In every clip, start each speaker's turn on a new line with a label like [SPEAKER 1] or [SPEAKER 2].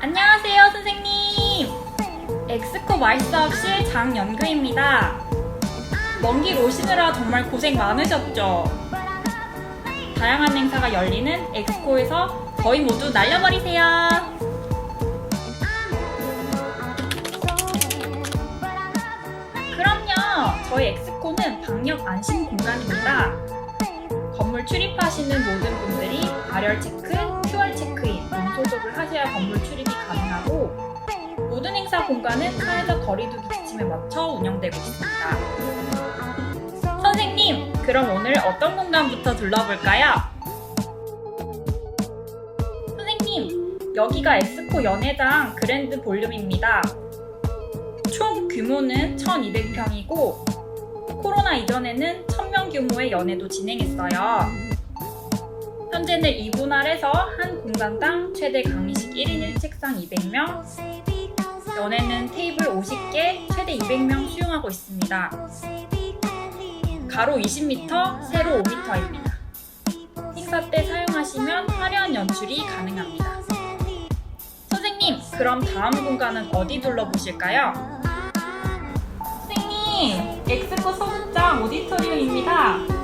[SPEAKER 1] 안녕하세요, 선생님. 엑스코 마이스업실 장연규입니다. 먼 길 오시느라 정말 고생 많으셨죠? 다양한 행사가 열리는 엑스코에서 거의 모두 날려버리세요. 그럼요. 저희 엑스코는 방역 안심 공간입니다. 건물 출입하시는 모든 분들이 발열 체크, 소독을 하셔야 건물 출입이 가능하고 모든 행사 공간은 사회적 거리두기 지침에 맞춰 운영되고 있습니다. 선생님, 그럼 오늘 어떤 공간부터 둘러볼까요? 선생님, 여기가 엑스코 연회장 그랜드 볼륨입니다. 총 규모는 1200평이고 코로나 이전에는 1000명 규모의 연회도 진행했어요. 현재는 2분할해서 한 공간당 최대 강의식 1인 1책상 200명, 연회는 테이블 50개, 최대 200명 수용하고 있습니다. 가로 20m, 세로 5m입니다. 행사 때 사용하시면 화려한 연출이 가능합니다. 선생님, 그럼 다음 공간은 어디 둘러보실까요? 선생님, 엑스코 소극장 오디토리움입니다.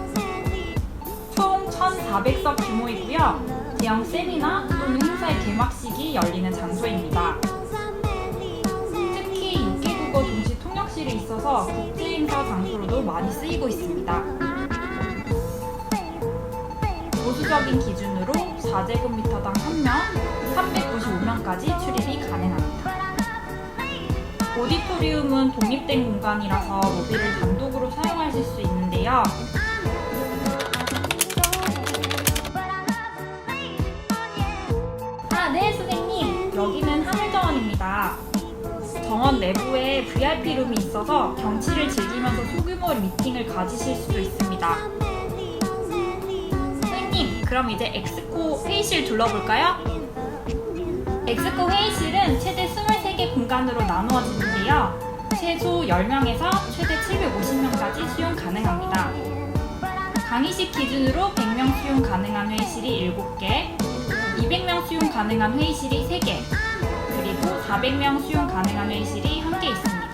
[SPEAKER 1] 총 1,400석 규모이고요. 대형 세미나 또는 행사의 개막식이 열리는 장소입니다. 특히 6개국어 동시 통역실이 있어서 국제 행사 장소로도 많이 쓰이고 있습니다. 보수적인 기준으로 4제곱미터당 1명, 395명까지 출입이 가능합니다. 오디토리움은 독립된 공간이라서 로비를 단독으로 사용하실 수 있는데요. 정원 내부에 VIP 룸이 있어서 경치를 즐기면서 소규모 미팅을 가지실 수도 있습니다. 선생님, 그럼 이제 엑스코 회의실 둘러볼까요? 엑스코 회의실은 최대 23개 공간으로 나누어지는데요. 최소 10명에서 최대 750명까지 수용 가능합니다. 강의식 기준으로 100명 수용 가능한 회의실이 7개, 200명 수용 가능한 회의실이 3개, 그리고 400명 수용 가능한 회의실이 1개 있습니다.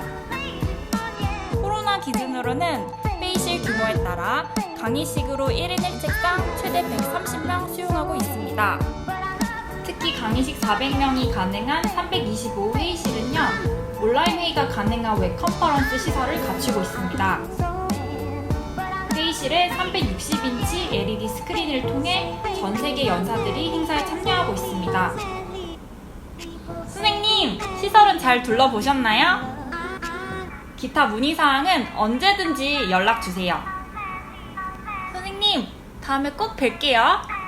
[SPEAKER 1] 코로나 기준으로는 회의실 규모에 따라 강의식으로 1인 1책당 최대 130명 수용하고 있습니다. 특히 강의식 400명이 가능한 325 회의실은요, 온라인 회의가 가능한 웹 컨퍼런스 시설을 갖추고 있습니다. 회의실에 360인치 LED 스크린을 통해 전 세계 연사들이 행사에 참여하고 있습니다. 시설은 잘 둘러보셨나요? 기타 문의사항은 언제든지 연락 주세요. 선생님, 다음에 꼭 뵐게요.